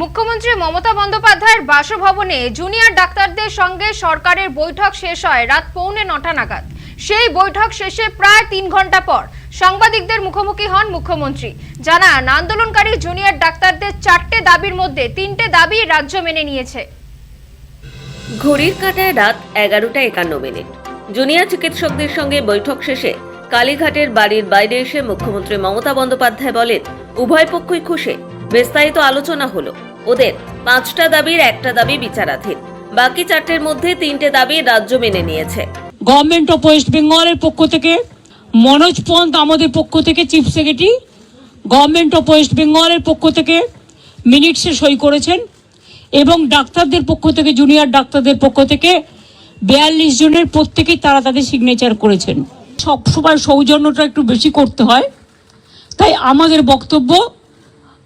মুখ্যমন্ত্রী মমতা বন্দ্যোপাধ্যায়ের বাসভবনে জুনিয়র ডাক্তারদের সঙ্গে সরকারের বৈঠক শেষ হয় রাত পৌনে নটা নাগাদ। সেই বৈঠক শেষে প্রায় তিন ঘণ্টা পর সাংবাদিকদের মুখোমুখি হন মুখ্যমন্ত্রী। জানান, আন্দোলনকারী জুনিয়র ডাক্তারদের চারটে দাবির মধ্যে তিনটে দাবি রাজ্য মেনে নিয়েছে। ঘড়ির কাঁটায় রাত এগারোটা একান্ন মিনিট। জুনিয়র চিকিৎসকদের সঙ্গে বৈঠক শেষে কালীঘাটের বাড়ির বাইরে এসে মুখ্যমন্ত্রী মমতা বন্দ্যোপাধ্যায় বলেন, উভয় পক্ষই খুশি। বিস্তারিত আলোচনা হলো ওদের পাঁচটা দাবির একটা দাবি বিচারাধীন। বাকি চারটের মধ্যে তিনটে দাবি রাজ্য মেনে নিয়েছে। গভর্নমেন্ট অফ ওয়েস্ট বেঙ্গলের পক্ষ থেকে, মনোজ পন্ত আমাদের পক্ষ থেকে chief secretary government of West বেঙ্গলের পক্ষ থেকে মিনিটসে সই করেছেন এবং ডাক্তারদের পক্ষ থেকে জুনিয়র ডাক্তারদের পক্ষ থেকে বিয়াল্লিশ জনের প্রত্যেকেই তারা তাদের সিগনেচার করেছেন। সবসময় সৌজন্যটা একটু বেশি করতে হয়। তাই আমাদের বক্তব্য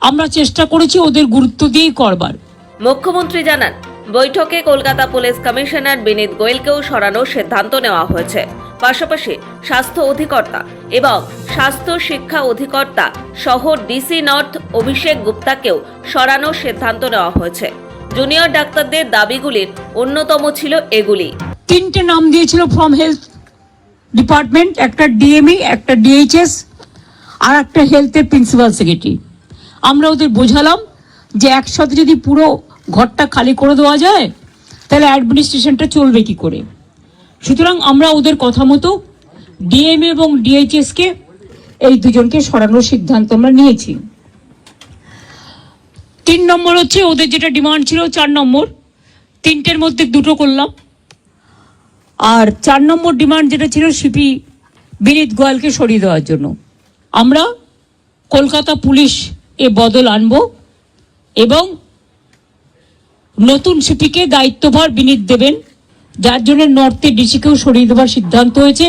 আমরা চেষ্টা করেছি ওদের গুরুত্ব দিয়েই করবার। মুখ্যমন্ত্রী জানান বৈঠকে কলকাতা পুলিশ কমিশনার বিনীত গোয়েলকেও সরানোর সিদ্ধান্ত নেওয়া হয়েছে। পাশাপাশি স্বাস্থ্য অধিকর্তা এবং স্বাস্থ্য শিক্ষা অধিকর্তা সহ ডিসি নর্থ অভিষেক গুপ্তাকেও সরানোর সিদ্ধান্ত নেওয়া হয়েছে। জুনিয়র ডাক্তারদের দাবিগুলির অন্যতম ছিল এগুলি। তিনটে নাম দিয়েছিল ফ্রম হেলথ ডিপার্টমেন্ট একটা ডিএমই একটা ডিএইচএস আর একটা হেলথের প্রিন্সিপাল সেক্রেটারি আমরা ওদের বোঝালাম যে একসাথে যদি পুরো ঘরটা খালি করে দেওয়া যায়, তাহলে অ্যাডমিনিস্ট্রেশনটা চলবে কি করে? সুতরাং আমরা ওদের কথা মতো ডিএম এবং ডিএইচএসকে এই দুজনকে সরানোর সিদ্ধান্ত আমরা নিয়েছি। তিন নম্বর হচ্ছে ওদের যেটা ডিমান্ড ছিল চার নম্বর। তিনটের মধ্যে দুটো করলাম। আর চার নম্বর ডিমান্ড যেটা ছিল সিপি বিনীত গোয়ালকে সরিয়ে দেওয়ার জন্য। আমরা কলকাতা পুলিশ এ বদল আনব এবং নতুন সিপিকে দায়িত্বভার বিনীত দেবেন, যার জন্য নর্থে ডিসিকেও সরিয়ে দেওয়ার সিদ্ধান্ত হয়েছে।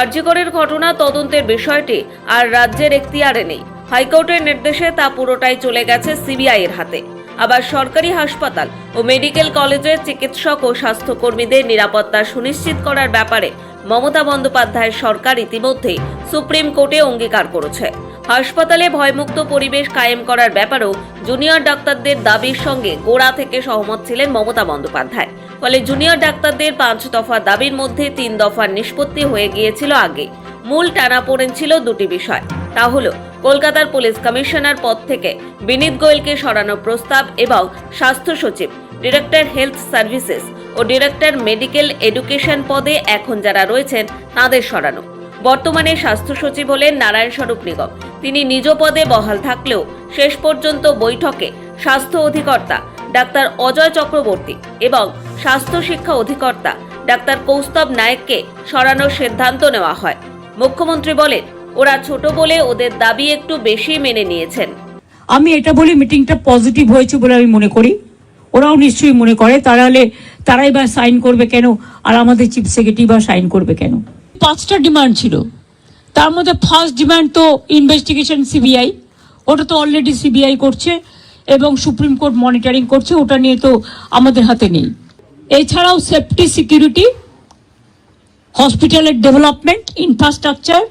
আরজিকরের ঘটনা তদন্তের বিষয়টি আর রাজ্যের এখতিয়ারে নেই। হাইকোর্টের নির্দেশে তা পুরোটাই চলে গেছে সিবিআই এর হাতে। আবার সরকারি হাসপাতাল ও মেডিকেল কলেজের চিকিৎসক ও স্বাস্থ্যকর্মীদের নিরাপত্তা সুনিশ্চিত করার ব্যাপারে মমতা বন্দ্যোপাধ্যায়ের সরকার ইতিমধ্যেই সুপ্রিম কোর্টে অঙ্গীকার করেছে। হাসপাতালে ভয়মুক্ত পরিবেশ কায়েম করার ব্যাপারেও জুনিয়র ডাক্তারদের দাবির সঙ্গে গোড়া থেকে সহমত ছিলেন মমতা বন্দ্যোপাধ্যায়। ফলে জুনিয়র ডাক্তারদের পাঁচ দফা দাবির মধ্যে তিন দফার নিষ্পত্তি হয়ে গিয়েছিল আগে। মূল টানাপোড়েন ছিল দুটি বিষয়। তা হলো, কলকাতার পুলিশ কমিশনার পদ থেকে বিনীত গোয়েলকে সরানোর প্রস্তাব এবং স্বাস্থ্য সচিব, ডিরেক্টর হেলথ সার্ভিসেস ও ডিরেক্টর মেডিকেল এডুকেশন পদে এখন যারা রয়েছেন তাদের সরানো। বর্তমানে স্বাস্থ্য সচিব হলেন নারায়ণ স্বরূপ নিগম। তিনি নিজ পদে বহাল থাকলেও শেষ পর্যন্ত বৈঠকে স্বাস্থ্য অধিকর্তা ডাক্তার অজয় চক্রবর্তী এবং স্বাস্থ্য শিক্ষা অধিকর্তা ডাক্তার কৌস্তব নায়েককে সরানোর সিদ্ধান্ত নেওয়া হয়। মুখ্যমন্ত্রী বলেন, ওরা ছোট বলে ওদের দাবি একটু বেশি মেনে নিয়েছেন। আমি এটা বলি, মিটিংটা পজিটিভ হয়েছে বলে আমি মনে করি। ওরাও নিশ্চয়ই মনে করে, তাহলে তারাই বা সাইন করবে কেন? আর আমাদের চিফ সেক্রেটারি বা সাইন করবে কেন? পাঁচটা ডিমান্ড ছিল। তার মধ্যে ফার্স্ট ডিমান্ড তো ইনভেস্টিগেশন সিবিআই ওটা তো অলরেডি সিবিআই করছে এবং সুপ্রিম কোর্ট মনিটরিং করছে, ওটা নিয়ে তো আমাদের হাতে নেই। এছাড়াও সেফটি সিকিউরিটি হসপিটালের ডেভেলপমেন্ট ইনফ্রাস্ট্রাকচার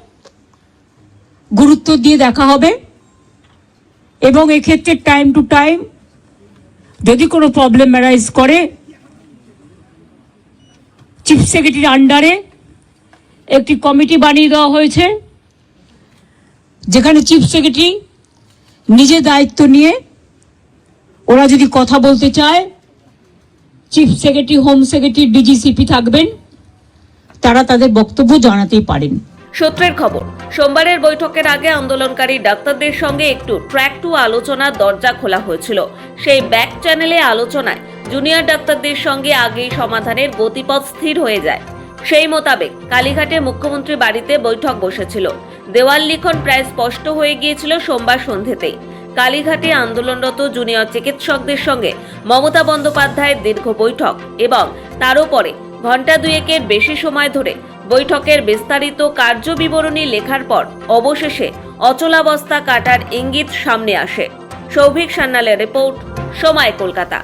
গুরুত্ব দিয়ে দেখা হবে। এবং এক্ষেত্রে টাইম টু টাইম যদি কোনো প্রবলেম অ্যারাইজ করে চিফ সেক্রেটারির আন্ডারে একটি কমিটি বানিয়ে দেওয়া হয়েছে, যেখানে চিফ সেক্রেটারি নিজে দায়িত্ব নিয়ে ওরা যদি কথা বলতে চায় chief secretary home secretary DG CP থাকবেন, তারা তাদের বক্তব্য জানাতেই পারেন। সূত্রের খবর, সোমবারের বৈঠকের আগে আন্দোলনকারী ডাক্তারদের সঙ্গে একটু ট্র্যাক টু আলোচনার দরজা খোলা হয়েছিল। সেই ব্যাক চ্যানেলে আলোচনায় জুনিয়র ডাক্তারদের সঙ্গে আগেই সমাধানের গতিপথ স্থির হয়ে যায়। সেই মোতাবেক কালীঘাটে মুখ্যমন্ত্রী বাড়িতে বৈঠক বসেছিল। দেওয়াল লিখন প্রায় স্পষ্ট হয়ে গিয়েছিল সোমবার সন্ধেতেই কালীঘাটে আন্দোলনরত জুনিয়র চিকিৎসকদের সঙ্গে মমতা বন্দ্যোপাধ্যায়ের দীর্ঘ বৈঠক এবং তারও পরে ঘণ্টা দুয়েকের বেশি সময় ধরে বৈঠকের বিস্তারিত কার্য বিবরণী লেখার পর অবশেষে অচলাবস্থা কাটার ইঙ্গিত সামনে আসে। সৌভিক সান্যালের রিপোর্ট, সময় কলকাতা।